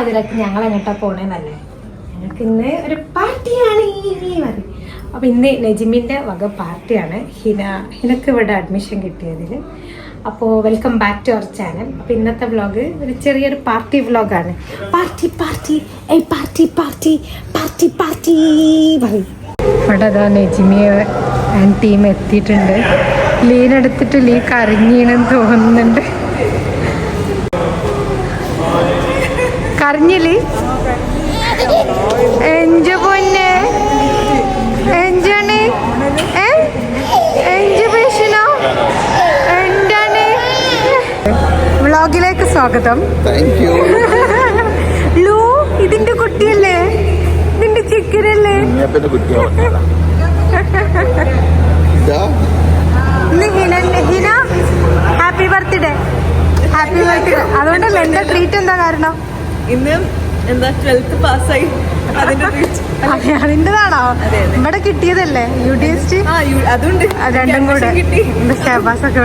നട്ടുവാതിലൊക്കെ ഞങ്ങൾ എങ്ങോട്ടാ പോണേന്നല്ലേ? ഞങ്ങൾക്ക് ഇന്ന് ഒരു പാർട്ടിയാണ് അപ്പൊ ഇന്ന് നജിമിന്റെ വക പാർട്ടിയാണ്. ഹിന ഹിനക്ക് ഇവിടെ അഡ്മിഷൻ കിട്ടിയതിൽ അപ്പോൾ welcome back to our channel അപ്പോൾ ഇന്നത്തെ വ്ളോഗ് ഒരു ചെറിയൊരു പാർട്ടി വ്ളോഗാണ് പാർട്ടി പാർട്ടി ഏയ് പാർട്ടി പാർട്ടി പാർട്ടി പാർട്ടി പറയും. ഇവിടെ അതാ നജിമി ആൻഡ് ടീം എത്തിയിട്ടുണ്ട്. ലീൻ എടുത്തിട്ട് ലീ കരഞ്ഞീണെന്ന് തോന്നുന്നുണ്ട്. കരഞ്ഞില്ലേ എഞ്ചു പൊന്നെ. എഞ്ചാണ്. ഏ? എഞ്ചു പേശനോ? എന്താണ്? വ്ളോഗിലേക്ക് സ്വാഗതം. ലൂ ഇതിന്റെ കുട്ടിയല്ലേ? ഇതിന്റെ ചിക്കനല്ലേ? ഹിന ഹാപ്പി ബർത്ത്ഡേ. Happy birthday. അതുകൊണ്ടല്ല എന്താ ട്രീറ്റ് എന്താ കാരണം? ഇന്ന് എന്താ ട്വൽത്ത് പാസ്സായി അതിന്റെതാണോ. ഇവിടെ കിട്ടിയതല്ലേ? യു ഡി എസ് ടി ആ അതുണ്ട്. രണ്ടും കൂടെ. ഷഹബാസ് ഒക്കെ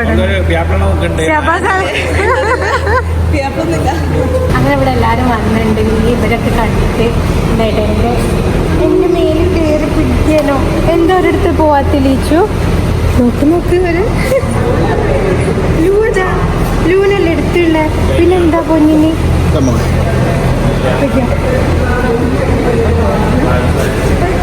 അങ്ങനെ ഇവിടെ എല്ലാരും വന്നിട്ടുണ്ട്. ഈ ഇവരൊക്കെ കണ്ടിട്ട് എന്തായിട്ട് എന്റെ എന്റെ മേലിൽ കയറി പിടിക്കാനോ എന്തോ ഒരിടത്ത് പോവാത്തിലീച്ചു നോക്ക് നോക്ക് ഒരു ലൂജാ. ലൂനല്ലേ എടുത്തുള്ള? പിന്നെന്താ പൊന്നിന്? Thank you.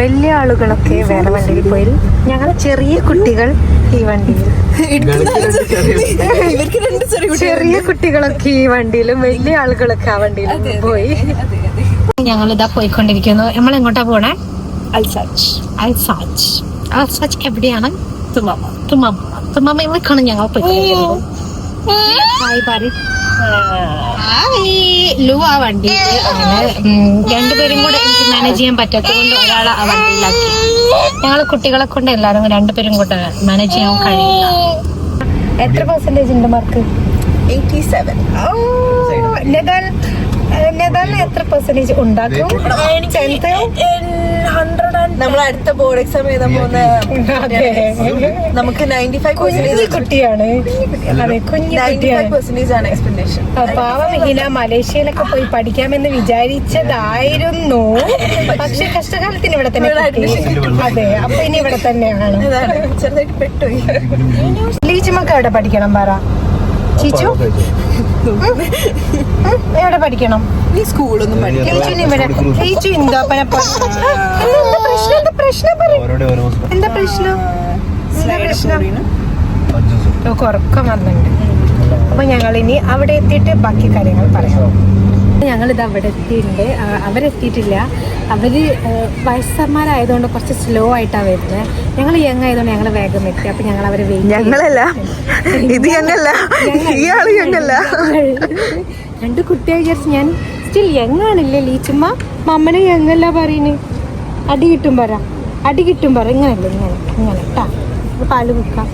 വലിയ ആളുകളൊക്കെ വേറെ വണ്ടിയിൽ പോയി. ഞങ്ങൾ ചെറിയ കുട്ടികൾ ഈ വണ്ടിയിൽ. ചെറിയ കുട്ടികളൊക്കെ ഈ വണ്ടിയിലും വലിയ ആളുകളൊക്കെ ആ വണ്ടിയിലും പോയി. ഞങ്ങൾ ഇതാ പോയിക്കൊണ്ടിരിക്കുന്നു. നമ്മൾ എങ്ങോട്ടാ പോണേ? അൽസാച്ച് അൽസാച്ച് അൽസാച്ച് എവിടെയാണ്? തുമ്മമ്മ. തുമ്മമ്മ. തുമ്മമ്മയിലേക്കാണ് ഞങ്ങൾ പോയിക്കൊണ്ടിരിക്കുന്നത്? ലു ആ വണ്ടി അങ്ങനെ രണ്ടുപേരും കൂടെ എനിക്ക് മാനേജ് ചെയ്യാൻ പറ്റാത്തതുകൊണ്ട് ഒരാളെ ആ വണ്ടിയിലാക്കി. ഞങ്ങൾ കുട്ടികളെ കൊണ്ട് എല്ലാവരും രണ്ടുപേരും കൂടെ മാനേജ് ചെയ്യാൻ കഴിയില്ല. എത്ര പെർസെന്റേജ് ഉണ്ട് മാർക്ക് എയ്റ്റി സെവൻ എത്ര പെർസെന്റേജ് ഉണ്ടാക്കും? ടെൻത്ത് നമ്മൾ അടുത്ത ബോർഡ് എക്സാം എഴുതാൻ പോകുന്ന നമുക്ക് നയന്റി ഫൈവ് പെർസെന്റേജ് കുട്ടിയാണ്. അതെ കുഞ്ഞു പെർസെന്റേജ് ആണ് പാവം ഹിന മലേഷ്യയിലൊക്കെ പോയി പഠിക്കാമെന്ന് വിചാരിച്ചതായിരുന്നു. പക്ഷെ കഷ്ടകാലത്തിന് ഇവിടെ തന്നെ കിട്ടി. അതെ അപ്പൊ ഇനി ഇവിടെ തന്നെയാണ്. ചെറുതായിട്ട് പെട്ടുപോയി. ലീച്ചുമൊക്കെ അവിടെ പഠിക്കണം പറ? ചീച്ചു? എവിടെ പഠിക്കണം? നീ സ്കൂളൊന്നും പഠിക്കണം ഇവിടെ ലീച്ചു എന്താ പ്രശ്നം? എന്താ പ്രശ്നം എന്താ പ്രശ്നം? എന്താ പ്രശ്നം? ഉറക്കം വന്നിട്ടുണ്ട്. അപ്പൊ ഞങ്ങൾ ഇനി അവിടെ എത്തിയിട്ട് ബാക്കി കാര്യങ്ങൾ പറയാം. ഞങ്ങൾ ഇത് അവിടെ എത്തിയിട്ടുണ്ട്. അവരെത്തിയിട്ടില്ല. അവർ ആ, വയസ്സന്മാരായതുകൊണ്ട് കുറച്ച് സ്ലോ ആയിട്ടാണ് വരുന്നത് ഞങ്ങൾ യങ് ആയതുകൊണ്ട് ഞങ്ങൾ വേഗം എത്തി. അപ്പൊ ഞങ്ങൾ അവരെ ഞങ്ങളല്ല. ഇത് ഞങ്ങല്ല ഇയാൾ ഞങ്ങല്ല രണ്ട് കുട്ടിയെ വിചാരിച്ച് ഞാൻ സ്റ്റിൽ യങ് ആണല്ലേ ലീച്ചുമ്മ മമ്മനെ യങ്ങല്ല പറയുന്നത് അടി കിട്ടും പറ. അടി കിട്ടും പറ. ഇങ്ങനല്ലേ ഇങ്ങനെ ഇങ്ങനെ. കേട്ടാ പാൽ കുക്കാം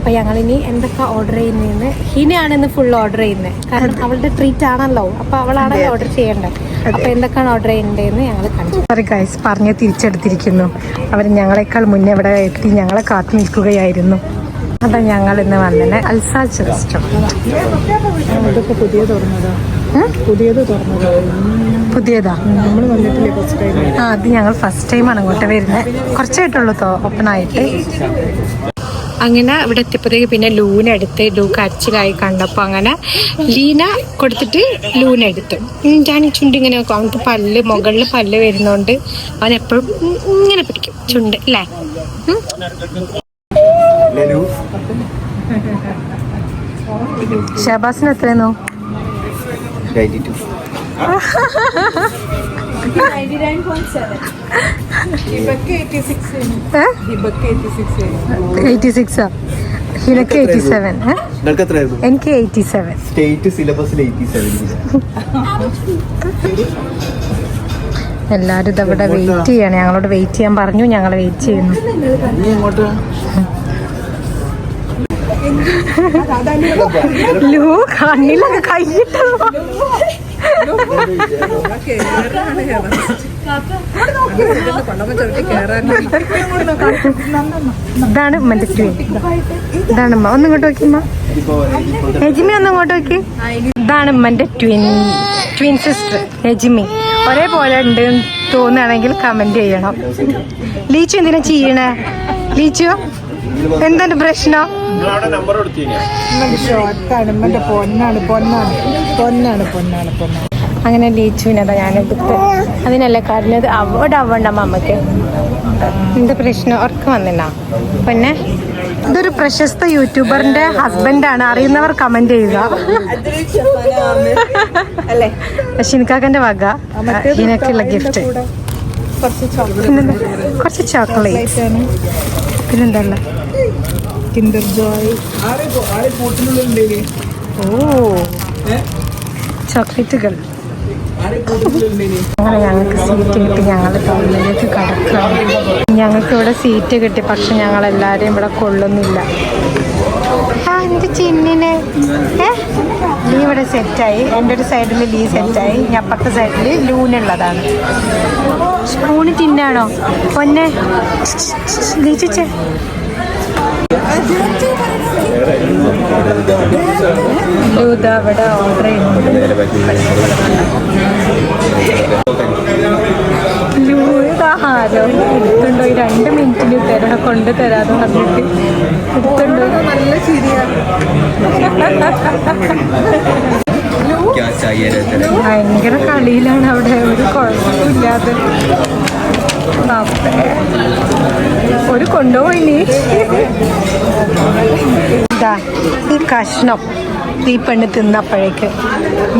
അപ്പൊ ഇനി എന്തൊക്കെ ഓർഡർ ചെയ്യുന്നതെന്ന് ഹിനയാണ് ഇന്ന് ഫുൾ ഓർഡർ ചെയ്യുന്നത് കാരണം അവളുടെ ട്രീറ്റ് ആണല്ലോ. അപ്പൊ അവളാണല്ലോ ഓർഡർ ചെയ്യേണ്ടത്. അപ്പൊ എന്തൊക്കെയാണ് ഓർഡർ ചെയ്യേണ്ടതെന്ന് ഞങ്ങൾ കണ്ടു. സോറി ഗൈസ് പറഞ്ഞ് തിരിച്ചെടുത്തിരിക്കുന്നു. അവർ ഞങ്ങളെക്കാൾ മുന്നേ ഇവിടെ എത്തി ഞങ്ങളെ കാത്തു നിൽക്കുകയായിരുന്നു. അതാ ഞങ്ങൾ ഇന്ന് വന്നത് അൽസാജ് റെസ്റ്റോറന്റ് പുതിയ തുറന്നതാ. പുതിയത് പുതിയതാ? നമ്മൾ വന്നിട്ടില്ലേ ഫസ്റ്റ് ടൈം ആ അത് ഞങ്ങൾ ഫസ്റ്റ് ടൈമാണ് അങ്ങോട്ട് വരുന്നത് കുറച്ചായിട്ടുള്ളൂ ഓപ്പൺ ആയിട്ട്. അങ്ങനെ ഇവിടെ എത്തിയപ്പോഴത്തേക്ക് പിന്നെ ലൂന എടുത്ത് ലൂ കരച്ചിലായി കണ്ടപ്പോൾ അങ്ങനെ ലീന കൊടുത്തിട്ട് ലൂന എടുത്തു. ഞാൻ ഈ ചുണ്ട് ഇങ്ങനെ നോക്കും അവനക്ക് പല്ല് മുകളിൽ പല്ല് വരുന്നോണ്ട് അവൻ എപ്പോഴും ഇങ്ങനെ പിടിക്കും. ചുണ്ട് അല്ലേ? ഷബാസിന് എത്രയെന്നു ഹിനക്ക് എയ്റ്റി സെവൻ നിനക്ക് എത്രയായിരുന്നു? എനിക്ക് എയ്റ്റി സെവൻ സ്റ്റേറ്റ് സിലബസിൽ എയ്റ്റി സെവൻ എല്ലാവരും ഇതവിടെ വെയിറ്റ് ചെയ്യാണ്. ഞങ്ങളോട് വെയിറ്റ് ചെയ്യാൻ പറഞ്ഞു. ഞങ്ങൾ വെയിറ്റ് ചെയ്യുന്നു. ലൂ കണ്ണിലൊക്കെ കൈയിട്ടല്ലോ ഇതാണ് മറ്റേ ട്വിൻ ഇതാണ് അമ്മ ഒന്ന് ഇങ്ങോട്ട് നോക്കിമ്മ നജിമി ഒന്ന് ഇങ്ങോട്ട് നോക്കി. ഇതാണ് ഉമ്മന്റെ ട്വിൻ ട്വിൻ സിസ്റ്റർ നജിമി. ഒരേപോലെ ഉണ്ട് തോന്നുകയാണെങ്കിൽ കമന്റ് ചെയ്യണം. ലീച്ചു എന്തിനാ ചെയ്യണേ? ലീച്ചു എന്താണ് പ്രശ്നം? ഉമ്മന്റെ പൊന്നാണ് പൊന്നാണ് പൊന്നാണ് പൊന്നാണ് പൊന്നാണ്. അങ്ങനെ ലീച്ചുവിനതാ ഞാനെടുത്ത് അതിനല്ലേ കരഞ്ഞത് അവിടെ ആവണ്ട അമ്മയ്ക്ക്. എന്താ പ്രശ്നം? ഉറക്കം വന്നില്ല. പിന്നെ? ഇതൊരു പ്രശസ്ത യൂട്യൂബറിന്റെ ഹസ്ബൻഡാണ്. അറിയുന്നവർ കമന്റ് ചെയ്യുക. അല്ലേ ഷിൻകാക്കന്റെ വക. ഇതിനൊക്കെയുള്ള ഗിഫ്റ്റ് കുറച്ച് ചോക്ലേറ്റ് പിന്നെന്തല്ല കിൻഡർ ജോയ് ഓ. ചോക്ലേറ്റുകൾ അങ്ങനെ ഞങ്ങൾക്ക് സീറ്റ് കിട്ടി ഞങ്ങൾ ടൗണിലേക്ക് കടക്കാം ഞങ്ങൾക്ക് ഇവിടെ സീറ്റ് കിട്ടി പക്ഷെ ഞങ്ങൾ എല്ലാവരെയും ഇവിടെ കൊള്ളുന്നില്ല ആ എന്റെ ചിന്നിന് ലീ ഇവിടെ സെറ്റായി എന്റെ ഒരു സൈഡിൽ ലീ സെറ്റായി ഞാൻ അപ്പുറത്തെ സൈഡിൽ ലൂനുള്ളതാണ് സ്പൂണ് തിന്നാണോ പൊന്നെ ലീച്ചേ ഇവിടെ ഓർഡർ ചെയ്യുന്നുണ്ട് ലൂതാഹാരോ എടുത്തുണ്ടോ ഈ രണ്ട് മിനിറ്റിന് തരണ കൊണ്ട് തരാന്ന് പറഞ്ഞിട്ട് എടുത്തുണ്ടോ നല്ല ശരിയാണ് ഭയങ്കര കളിയിലാണ് അവിടെ ഒരു കുഴപ്പമില്ലാതെ. ഒരു കൊണ്ടുപോയി ഇതാ ഈ കഷ്ണം ഈ പെണ്ണ് തിന്നപ്പോഴേക്ക്.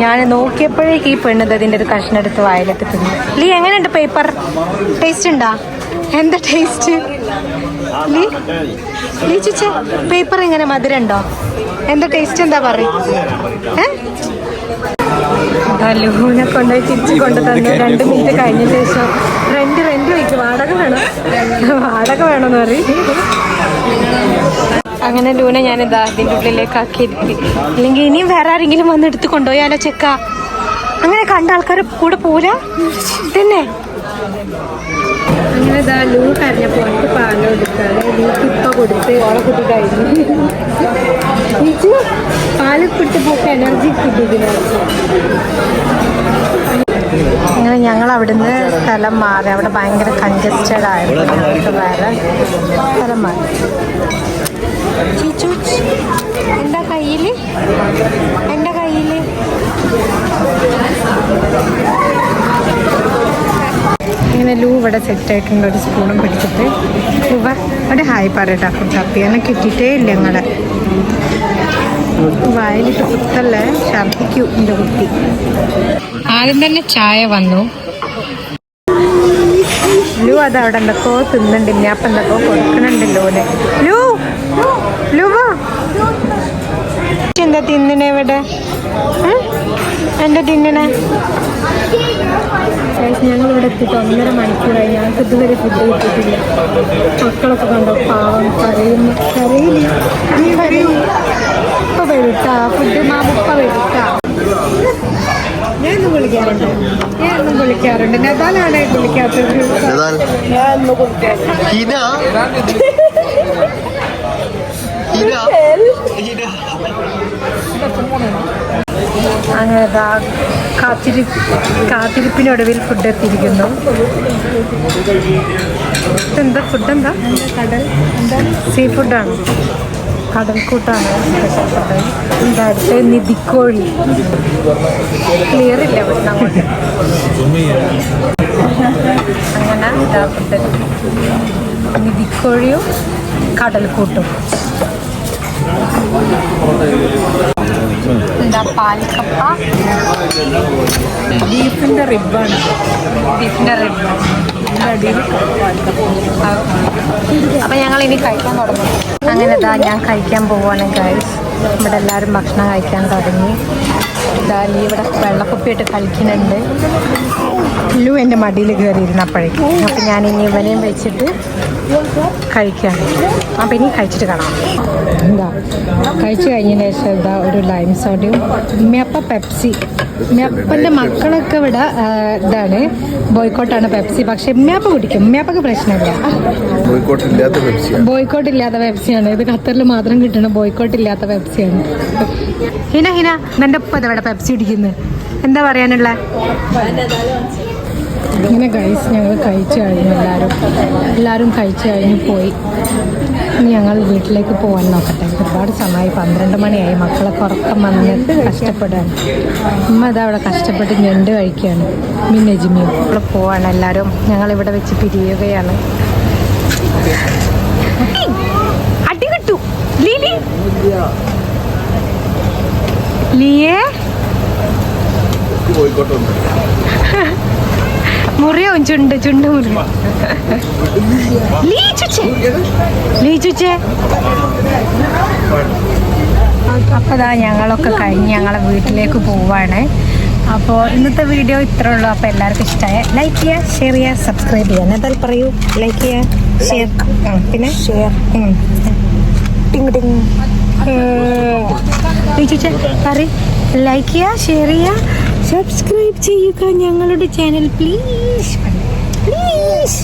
ഞാൻ നോക്കിയപ്പോഴേക്ക് ഈ പെണ്ണ് അതിന്റെ ഒരു കഷ്ണം എടുത്ത് വായിലിട്ട് തിന്നു. ലീ എങ്ങനെയുണ്ട് പേപ്പർ ടേസ്റ്റ് ഉണ്ടാ? എന്താ ടേസ്റ്റ് ലീ ലീ പേപ്പർ എങ്ങനെ മധുരം ഉണ്ടോ എന്താ ടേസ്റ്റ് എന്താ പറയും? ലൂനെ കൊണ്ടുപോയി തിരിച്ചു കൊണ്ടു തന്നു രണ്ട് മിനിറ്റ് കഴിഞ്ഞ ശേഷം. വാടക വേണം. വാടക വേണമെന്ന് പറയും. അങ്ങനെ ലൂന ഞാൻ ഇതാ ഇതിന്റെ ഉള്ളിലേക്ക് ആക്കിയിരുത്തി അല്ലെങ്കിൽ ഇനിയും വേറെ ആരെങ്കിലും വന്ന് എടുത്ത് കൊണ്ടുപോയാലോ ചെക്ക? അങ്ങനെ കണ്ട ആൾക്കാർ കൂടെ പോരാ? തന്നെ അങ്ങനെ ഇതാ ലൂ കരഞ്ഞപ്പോൾ എനിക്ക് പാലം എടുക്കാതെ ലൂക്ക് ഇപ്പൊ കൊടുത്ത് ഓളെ കുട്ടി കഴിഞ്ഞു. പാൽ കുട്ടി പോക്ക് എനർജി അങ്ങനെ ഞങ്ങൾ അവിടുന്ന് സ്ഥലം മാറി. അവിടെ ഭയങ്കര കൺജസ്റ്റഡ് ആയിരുന്നു. ഞങ്ങൾക്ക് വേറെ സ്ഥലം മാറി. ചീച്ചു എന്താ കയ്യിൽ എന്റെ കയ്യിൽ ഇങ്ങനെ ലൂ ഇവിടെ സെറ്റ് ആയിട്ടുണ്ട്. ഒരു സ്പൂണും പിടിച്ചിട്ട്. ലൂവ അവിടെ ഹായ് പറയട്ടാ കുട്ടാപ്പി എന്നെ കിട്ടിയിട്ടേ ഇല്ല ഞങ്ങളെ. വായിലിട്ട് കുത്തല്ലേ? ഛർദിക്കൂ എന്റെ കുട്ടി. ആദ്യം തന്നെ ചായ വന്നു. ലു അത് അവിടെ എന്തൊക്കെയോ തിന്നുണ്ട് ഇനി അപ്പം എന്തൊക്കെയോ കൊടുക്കണുണ്ട് ലൂന്. ലു ലുവ തിന്നണേ ഇവിടെ? എന്താ തിന്നണേ? ഞങ്ങൾ ഇവിടെ എത്തിയിട്ട് ഒന്നര മണിക്കൂറായി. ഞങ്ങൾക്ക് ഇതുവരെ ഫുഡ് കിട്ടിയിട്ടില്ല. മക്കളൊക്കെ കണ്ടോ? പാവം കരയുന്നു. കരയില്ല. നീ വരുത്താ ഫുഡ് മാമുപ്പ വരൂട്ടാ ഞാനൊന്നും വിളിക്കാറുണ്ട്. ഞാനൊന്നും വിളിക്കാറുണ്ട്. നദാലാണ് വിളിക്കാത്തത്. അങ്ങനെ ദാ കാത്തിരി കാത്തിരിപ്പിനൊടുവിൽ ഫുഡ് എത്തിയിരിക്കുന്നു. എന്താ ഫുഡ് എന്താ? കടൽ? എന്താണ് സീ ഫുഡാണ് കടൽക്കൂട്ടാണ് സ്പെഷ്യൽ ഫുഡ് എന്താ അടുത്ത് നിധിക്കോഴി. ക്ലിയർ ഇല്ല ഇവിടുന്ന് അങ്ങോട്ട്. അങ്ങനെ ഇതാ ഫുഡ് നിധിക്കോഴിയും കടൽക്കൂട്ടും. എന്താ പാൽക്കപ്പ. ബീഫിന്റെ റിബാണ്. ബീഫിന്റെ റിബ് അപ്പൊ ഞങ്ങൾ ഇനി കഴിക്കാൻ തുടങ്ങും. അങ്ങനെ ഇതാ ഞാൻ കഴിക്കാൻ പോവാണ് ഗൈസ് ഇവിടെ എല്ലാവരും ഭക്ഷണം കഴിക്കാൻ തുടങ്ങി. ഇതാ ഈ ഇവിടെ വെള്ളക്കുപ്പിയിട്ട് കളിക്കുന്നുണ്ട്. ലു എന്റെ മടിയിൽ കയറിയിരുന്നപ്പോഴേക്കും. അപ്പം ഞാൻ ഇനി ഇവനെയും വെച്ചിട്ട് കഴിക്കാൻ അപ്പം ഇനി കഴിച്ചിട്ട് കാണാം. എന്താ? കഴിച്ചു കഴിഞ്ഞതിന് ശേഷം എന്താ ഒരു ലൈം സോഡയും മെപ്പ പെപ്സി മെപ്പന്റെ മക്കളൊക്കെ ഇവിടെ ഇതാണ്. ബോയ്ക്കോട്ടാണ് പെപ്സി പക്ഷെ മെപ്പ കുടിക്കും. മെപ്പക്ക് പ്രശ്നമില്ല. ബോയ്ക്കോട്ട് ഇല്ലാത്ത പെപ്സിയാണ് ഇത് ഖത്തറിൽ മാത്രം കിട്ടുന്ന ബോയ്ക്കോട്ട് ഇല്ലാത്ത പെപ്സിയാണ് ഹിന ഹിന നിന്റെ ഉപ്പ ഇവിടെ പെപ്സി കുടിക്കുന്നത് എന്താ പറയാനുള്ള? ഇങ്ങനെ ഗൈസ് ഞങ്ങൾ കഴിച്ചു കഴിഞ്ഞു എല്ലാവരും എല്ലാവരും കഴിച്ചു കഴിഞ്ഞ് പോയി. ഇനി ഞങ്ങൾ വീട്ടിലേക്ക് പോകാൻ നോക്കട്ടെ. ഒരുപാട് സമയമായി പന്ത്രണ്ട് മണിയായി. മക്കളെ ഉറക്കം വന്നിട്ട് കഷ്ടപ്പെടുകയാണ്. അമ്മ ഇതാ അവിടെ കഷ്ടപ്പെട്ട് ഞണ്ട് കഴിക്കുകയാണ്. മീൻ ജിമ്മി ഇവിടെ പോവാണ് എല്ലാവരും ഞങ്ങൾ ഇവിടെ വെച്ച് പിരിയുകയാണ്. അടി കിട്ടു. ലീലി. ലിയേ. ഉണ്ട് മുറിയോ ചുണ്ട് ചുണ്ട് മുറിയോ ലീച്ചുച്ചേ ലീച്ചുച്ചേ അപ്പോൾ ഇതാ ഞങ്ങളൊക്കെ കഴിഞ്ഞ് ഞങ്ങളെ വീട്ടിലേക്ക് പോവാണ്. അപ്പോൾ ഇന്നത്തെ വീഡിയോ ഇത്രേ ഉള്ളൂ. അപ്പോൾ എല്ലാവർക്കും ഇഷ്ടമായ ലൈക്ക് ചെയ്യുക ഷെയർ ചെയ്യുക സബ്സ്ക്രൈബ് ചെയ്യുക എന്നാൽ പറയൂ? ലൈക്ക് ചെയ്യുക ഷെയർ പിന്നെ? ഷെയർ ടിങ് ടിങ് പറ ലൈക്ക് ചെയ്യുക ഷെയർ ചെയ്യുക സബ്സ്ക്രൈബ് ചെയ്യുക ഞങ്ങളുടെ ചാനൽ പ്ലീസ് പ്ലീസ്